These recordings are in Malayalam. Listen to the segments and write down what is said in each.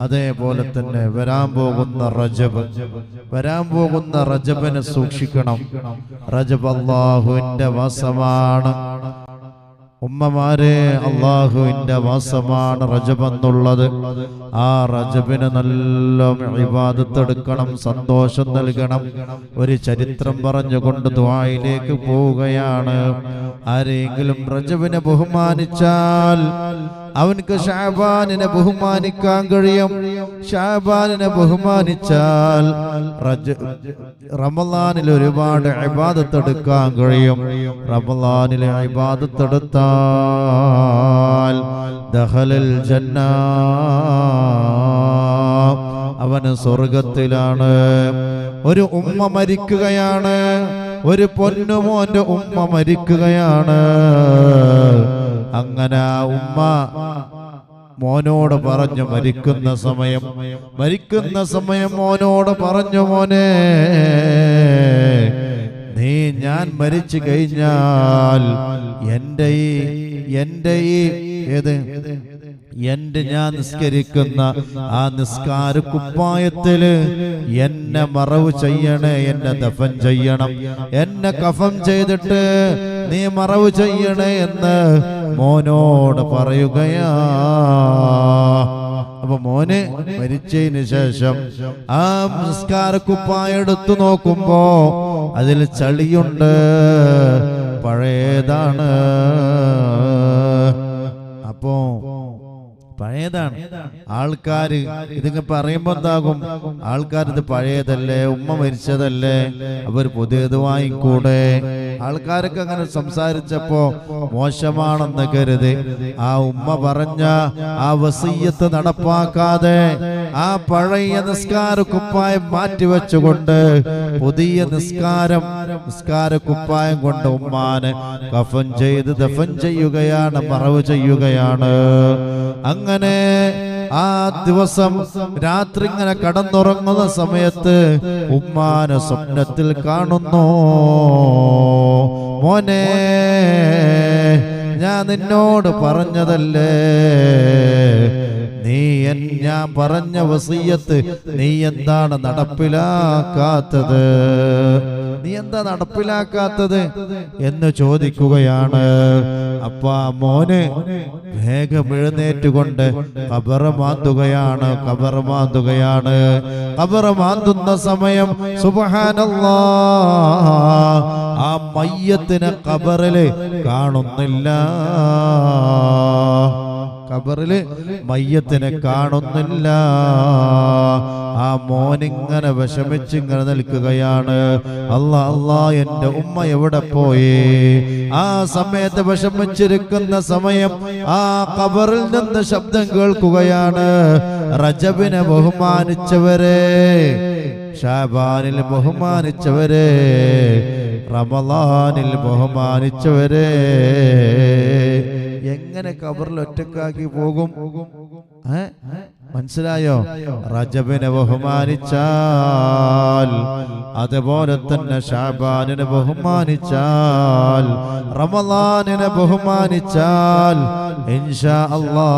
അതേപോലെ തന്നെ വരാൻ പോകുന്ന റജബ് വരാൻ പോകുന്ന റജബിനെ സൂക്ഷിക്കണം. റജബ് അള്ളാഹുവിന്റെ വാസമാണ്. ഉമ്മമാരെ അള്ളാഹുവിന്റെ വാസമാണ് റജബ് എന്നുള്ളത്. ആ റജബിന് നല്ല വിവാദത്തെടുക്കണം സന്തോഷം നൽകണം. ഒരു ചരിത്രം പറഞ്ഞുകൊണ്ട് ദ്വായിലേക്ക് പോവുകയാണ്. ആരെങ്കിലും റജബിനെ ബഹുമാനിച്ചാൽ അവൻക്ക് ഷാബാനിനെ ബഹുമാനിക്കാൻ കഴിയും. ഷാബാനിനെ ബഹുമാനിച്ചാൽ റമലാനിൽ ഒരുപാട് ഇബാദത്തെടുക്കാൻ കഴിയും. റമലാനിലെ ഇബാദത്തെടുത്താൽ ദഹലൽ ജന്ന. അവന് സ്വർഗത്തിലാണ്. ഒരു ഉമ്മ മരിക്കുകയാണ്. ഒരു പൊന്നുമോന്റെ ഉമ്മ മരിക്കുകയാണ്. അങ്ങനെ ഉമ്മ മോനോട് പറഞ്ഞു മരിക്കുന്ന സമയം മരിക്കുന്ന സമയം മോനോട് പറഞ്ഞു മോനെ നീ ഞാൻ മരിച്ചു കഴിഞ്ഞാൽ എന്റെ ഈ എന്റെ ഈ ഏത് എന്റെ ഞാൻ നിസ്കരിക്കുന്ന ആ നിസ്കാര കുപ്പായത്തിൽ എന്നെ മറവ് ചെയ്യണേ എന്നെ ദഫൻ ചെയ്യണം എന്നെ കഫം ചെയ്തിട്ട് നീ മറവ് ചെയ്യണേ എന്ന് മോനോട് പറയുകയാ. അപ്പൊ മോന് മരിച്ചതിന് ശേഷം ആ സംസ്കാര കുപ്പായ എടുത്തു നോക്കുമ്പോ അതിൽ ചളിയുണ്ട്. പഴയതാണ്. അപ്പോ പഴയതാണ് ആൾക്കാര് ഇതിങ്ങനെ പറയുമ്പോ എന്താകും? ആൾക്കാർ ഇത് പഴയതല്ലേ? ഉമ്മ മരിച്ചതല്ലേ? അവർ പുതിയത് വാങ്ങിക്കൂടെ? ആൾക്കാരൊക്കെ അങ്ങനെ സംസാരിച്ചപ്പോ മോശമാണെന്ന് കരുതി. ആ ഉമ്മ പറഞ്ഞ ആ വസീയത്ത് നടപ്പാക്കാതെ ആ പഴയ നിസ്കാര കുപ്പായം മാറ്റിവെച്ചുകൊണ്ട് പുതിയ നിസ്കാരം നിസ്കാര കുപ്പായം കൊണ്ട് ഉമ്മാന് കഫൻ ചെയ്ത് ദഫൻ ചെയ്യുകയാണ് മറവ് ചെയ്യുകയാണ്. അങ്ങനെ ആ ദിവസം രാത്രി ഇങ്ങനെ കടന്നുറങ്ങുന്ന സമയത്ത് ഉമ്മാനെ സ്വപ്നത്തിൽ കാണുന്നു. മോനെ ഞാൻ നിന്നോട് പറഞ്ഞതല്ലേ? നീ എൻ ഞാൻ പറഞ്ഞ വസീയത്ത് നീ എന്താണ് നടപ്പിലാക്കാത്തത്? നീ എന്താ നടപ്പിലാക്കാത്തത് എന്ന് ചോദിക്കുകയാണ്. അപ്പ മോനെ വേഗം എഴുന്നേറ്റുകൊണ്ട് കബറ് മാന്തുകയാണ് കബറ് മാന്തുകയാണ്. കബറ് മാന്തുന്ന സമയം സുബഹാനല്ലാ ആ മയ്യത്തിന് കബറിൽ കാണുന്നില്ല. കബറിൽ മയ്യത്തിനെ കാണുന്നില്ല. ആ മോനിങ്ങനെ വിഷമിച്ച് ഇങ്ങനെ നിൽക്കുകയാണ്. അല്ല അല്ലാ എന്റെ ഉമ്മ എവിടെ പോയി? ആ സമയത്ത് വിഷമിച്ചിരിക്കുന്ന സമയം ആ ഖബറിൽ നിന്ന് ശബ്ദം കേൾക്കുകയാണ്. റജബിനെ ബഹുമാനിച്ചവരെ ഷാബാനിൽ ബഹുമാനിച്ചവരെ റമലാനിൽ ബഹുമാനിച്ചവരെ. എങ്ങനെ കബറിൽ ഒറ്റക്കാക്കി പോകും? മനസ്സിലായോ റജബിനെ ബഹുമാനിച്ചാൽ അതുപോലെ തന്നെ ഷാബാനിനെ ബഹുമാനിച്ചാൽ റമദാനിനെ ബഹുമാനിച്ചാൽ ഇൻഷാ അല്ലാ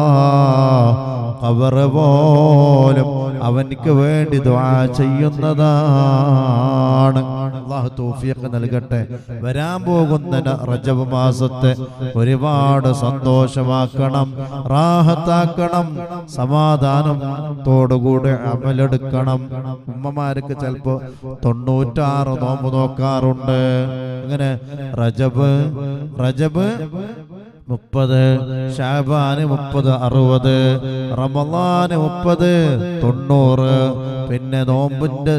കബറ് പോലും അവനിക്ക് വേണ്ടി ദുആ ചെയ്യുന്നതാണ്. അള്ളാഹു തൗഫീഖ് നൽകട്ടെ. വരാൻ പോകുന്ന റജബ് മാസത്തെ ഒരുപാട് സന്തോഷമാക്കണം റാഹത്താക്കണം സമാധാനം തോടുകൂടി അമലെടുക്കണം. ഉമ്മമാർക്ക് ചിലപ്പോ തൊണ്ണൂറ്റാറ് നോമ്പ് നോക്കാറുണ്ട്. അങ്ങനെ റജബ് റജബ് മുപ്പത് ഷാബാന് മുപ്പത് അറുപത് റമലാന് മുപ്പത് തൊണ്ണൂറ്. പിന്നെ നോമ്പിന്റെ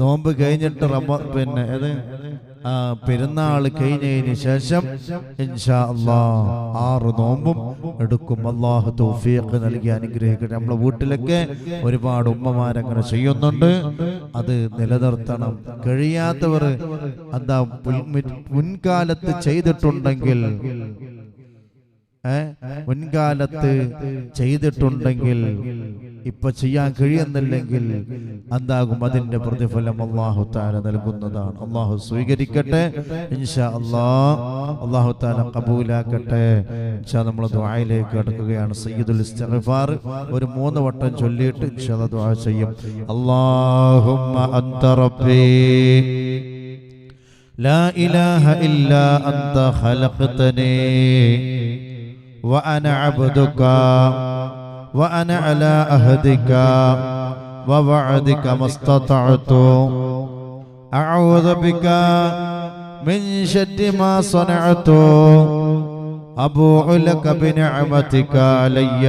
നോമ്പ് കഴിഞ്ഞിട്ട് റമ പിന്നെ ഏത്? പെരുന്നാൾ കഴിഞ്ഞതിന് ശേഷം ഇൻഷാ അല്ലാ ആറ് നോമ്പും എടുക്കും. അള്ളാഹു തൗഫീഖ് നൽകി അനുഗ്രഹിക്കട്ടെ. നമ്മളെ വീട്ടിലൊക്കെ ഒരുപാട് ഉമ്മമാരങ്ങനെ ചെയ്യുന്നുണ്ട്. അത് നിലനിർത്തണം. കഴിയാത്തവർ എന്താ മുൻകാലത്ത് ചെയ്തിട്ടുണ്ടെങ്കിൽ മുൻകാലത്ത് ചെയ്തിട്ടുണ്ടെങ്കിൽ ഇപ്പൊ ചെയ്യാൻ കഴിയുന്നില്ലെങ്കിൽ എന്താകും അതിന്റെ പ്രതിഫലം അള്ളാഹു താല നൽകുന്നതാണ് അള്ളാഹു സ്വീകരിക്കട്ടെ ഇൻഷാ അള്ളാ അള്ളാഹു താല കബൂലാക്കട്ടെ ഇൻഷാ നമ്മൾ ദ്വായിലേക്ക് കടക്കുകയാണ് സയ്യിദുൽ ഇസ്തിഗ്ഫാർ ഒരു മൂന്ന് വട്ടം ചൊല്ലിയിട്ട് ഇൻഷാ അല്ലാ ദുആ ചെയ്യും അല്ലാഹുമ്മ അൻത റബ്ബി لا إله إلا أنت خلقتني وأنا عبدك وأنا على أهدك ووعدك ما استطعت. أعوذ بك من شر ما صنعت. أبوء لك بنعمتك علي.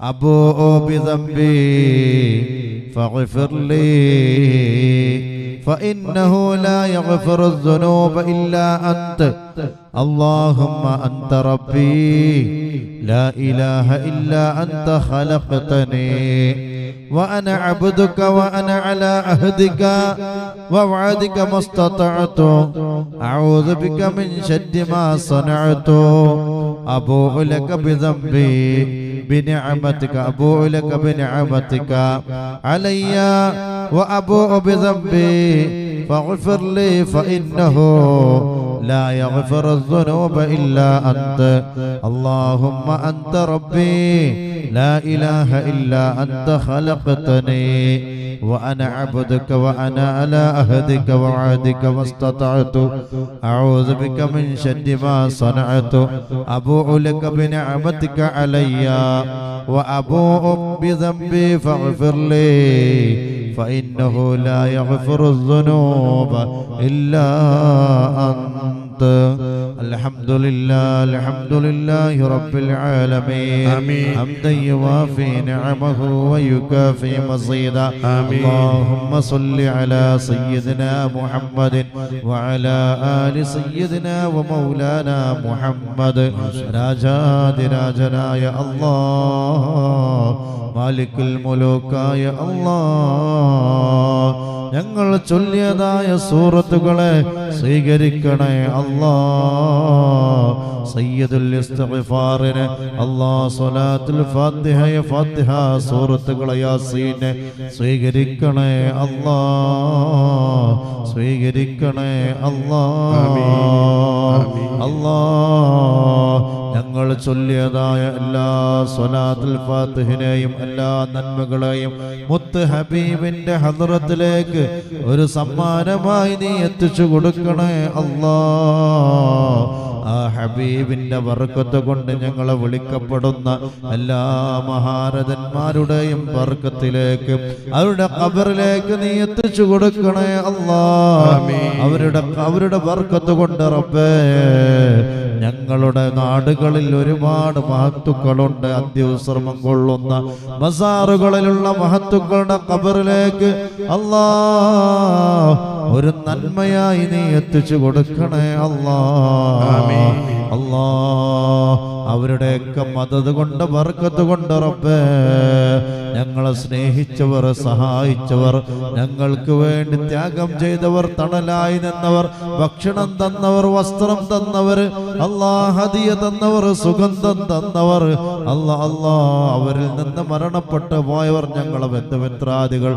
أبوء بذنبي فاغفر لي. فإنه لا يغفر الذنوب إلا أنت. اللهم أنت ربي. لا إله إلا أنت خلقتني. وأنا عبدك وأنا على عهدك. ووعدك ما استطعت. أعوذ بك من شر ما صنعت. أبوء لك بذنبي. بنعمتك أبوء لك بنعمتك. علي وأبوء بذنبي فاغفر لي فإنه لا يغفر الذنوب إلا أنت. اللهم أنت ربي. لا إله إلا أنت خلقتني. وأنا عبدك وأنا على أهدك ووعدك ما استطعت أعوذ بك من شر ما صنعت. أبوء لك بنعمتك علي. وأبوء بذنبي فاغفر لي. فإنه لا يغفر الذنوب إلا أنت. الحمد لله الحمد لله رب العالمين آمين. حمدا يوافي نعمه ويكافي مزيدا آمين. اللهم صل على سيدنا محمد وعلى آل سيدنا ومولانا محمد راجاد راجنا يا الله മാലിക്കുൽ മുലൂക്കായ അല്ലാ ഞങ്ങൾ ചൊല്ലിയതായ സൂറത്തുകളെ സ്വീകരിക്കണേ അല്ലാ. സയ്യിദുൽ ഇസ്തിഗ്ഫാറിനെ അല്ലാ സ്വലാത്തുൽ ഫാത്തിഹയെ ഫാത്തിഹ സൂറത്തുകളെ യാസീനെ സ്വീകരിക്കണേ അല്ലാ. സ്വീകരിക്കണേ അല്ലാ. അല്ലാ. ഞങ്ങൾ ചൊല്ലിയതായ എല്ലാ സ്വലാത്തുൽ ഫാത്തിഹിനെയും എല്ലാ നന്മകളെയും മുത്ത് ഹബീബിന്റെ ഹദ്റത്തിലേക്ക് ഒരു സമ്മാനമായി നീ എത്തിച്ചു കൊടുക്കണേ അല്ലാ ആ ഹബീബിന്റെ വർക്കത്ത് കൊണ്ട് ഞങ്ങളെ വിളിക്കപ്പെടുന്ന എല്ലാ മഹാരഥന്മാരുടെയും വർക്കത്തിലേക്ക് അവരുടെ കബറിലേക്ക് നീ എത്തിച്ചു കൊടുക്കണേ അല്ലാ. അവരുടെ അവരുടെ വർക്കത്ത് കൊണ്ട് റബ്ബേ ഞങ്ങളുടെ നാടുകളിൽ ഒരുപാട് മഹത്തുക്കളുണ്ട് അന്ത്യവിശ്രമം കൊള്ളുന്ന മസാറുകളിലുള്ള മഹത്തുക്കളുടെ കബറിലേക്ക് അല്ലാ ഒരു നന്മയായി നീ എത്തിച്ചു കൊടുക്കണേ അല്ലാ. അല്ലാ. അവരുടെയൊക്കെ മതത് കൊണ്ട് വർക്കത്ത് കൊണ്ട് റബ്ബേ. ഞങ്ങളെ സ്നേഹിച്ചവർ സഹായിച്ചവർ ഞങ്ങൾക്ക് വേണ്ടി ത്യാഗം ചെയ്തവർ തണലായി നിന്നവർ ഭക്ഷണം തന്നവർ വസ്ത്രം തന്നവർ അല്ലാ ഹദിയ തന്നവർ സുഗന്ധം തന്നവർ. അല്ലാ അല്ലാ. അവരിൽ നിന്ന് മരണപ്പെട്ടു പോയവർ ഞങ്ങളെ ബന്ധുമിത്രാദികൾ.